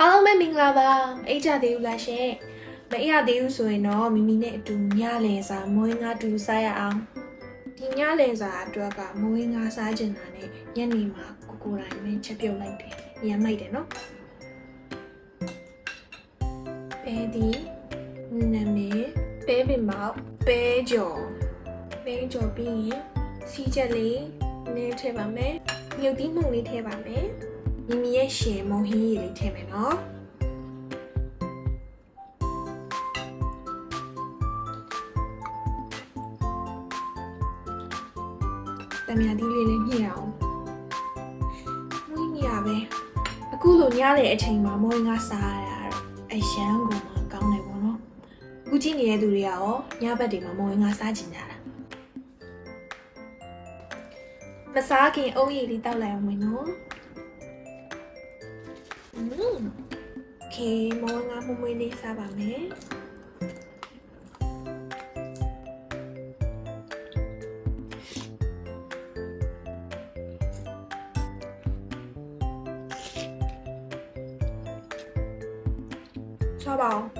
အားလုံးပဲမင်္ဂလာပါအိတ်ကြသေးဘူးလားရှင်မအိပ်ရသေးဘူးဆိုရင်တော့မိမိနဲ့အတူညလည်စာမွေးငါတူစားရအောင်ဒီညလည်စာအတွက်ကမွေးငါစားကျင်တာနဲ့ညနေမှာကိုကိုတိုင်းမင်းချက်ပြုတ်လိုက်တယ်ရမ်းလိုက်တယ်နော်ပဲဒီနာမည်ပဲပင်မောက်ပဲကြော်ပဲကြော်ပြီးရင်စီချက်လေးနည်းထည့်ပါမယ်မြုပ်သီးမှုန်လေးထည့်ပါမယ် မိမိရဲ့ရှင်မုံဟင်းရည်လေးထည့်မယ်နော်တမယာဒီလေးလေးညှိအောင်မွေးနေရပဲအခုလိုညတဲ့အချိန်မှာမွေးငါစားရတာအရန်ကိုမှကောင်းတယ်ပေါ့နော်အခုကြည့်နေတဲ့သူတွေကရောညဘက်တွေမှာမွေးငါစားကြင်ကြတာမစားခင်အုံးရည်လေးတောက်လိုက်အောင်မယ်နော် 嗯，可以吗？我们美丽沙巴妹，沙巴。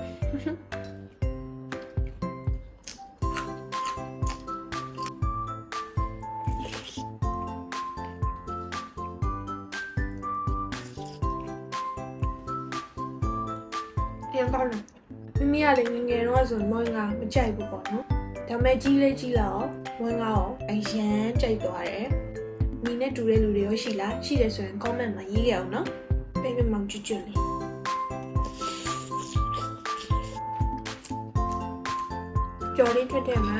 အရင်ကောင်းတယ်မိမိကလည်းငငယ်တော့ဆိုမွင်ကမကြိုက်ဘူးပေါ့နော်ဒါပေမဲ့ကြီးလေးကြီးလာတော့မွင်ကရောအရန်ကြိုက်သွားတယ်မိနဲ့တူတဲ့လူတွေရောရှိလားရှိတယ်ဆိုရင် comment မှာရေးရအောင်နော်ပြန်ပြန်မောင်ကျွတ်ကျွတ်လေးကြော်လေးထက်ထက်မှာ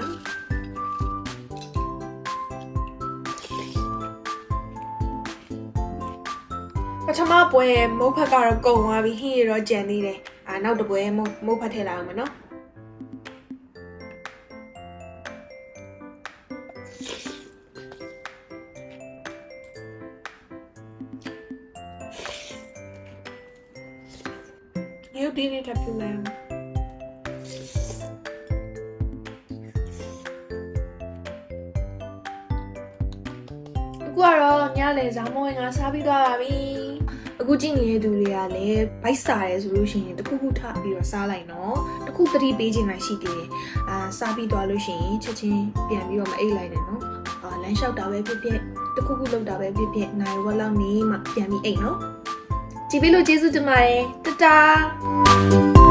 ပထမပွဲမုတ်ဖက်ကတော့ကုံသွားပြီးဟင်းရတော့ကြံသေးတယ် အာနောက်တစ်ပွဲမုတ်မုတ်ဖက်ထည့်လာအောင်မနော်ရုပ်ဒီနေ့ထပ်ပြမယ်အခုကတော့ညလေဇာမဝင်ကစားပြီးသွားပါပြီ အခုကြည့်နေတဲ့သူတွေကလည်းဘိုက်စားရဲဆိုလို့ရှိရင်တစ်ခုခုထပြီးတော့စားလိုက်နော်တစ်ခုသတိပေးခြင်းလိုက်ရှိသေးတယ်အာစားပြီးသွားလို့ရှိရင်ချက်ချင်းပြန်ပြီးတော့မအိတ်လိုက်နဲ့နော်အာလမ်းလျှောက်တာပဲဖြစ်ဖြစ်တစ်ခုခုလုပ်တာပဲဖြစ်ဖြစ်နိုင်ဝက်လောက်နေမှပြန်ပြီးအိတ်နော်ကြည့်ပြီးလို့ကျေးဇူးတင်ပါတယ်တတာ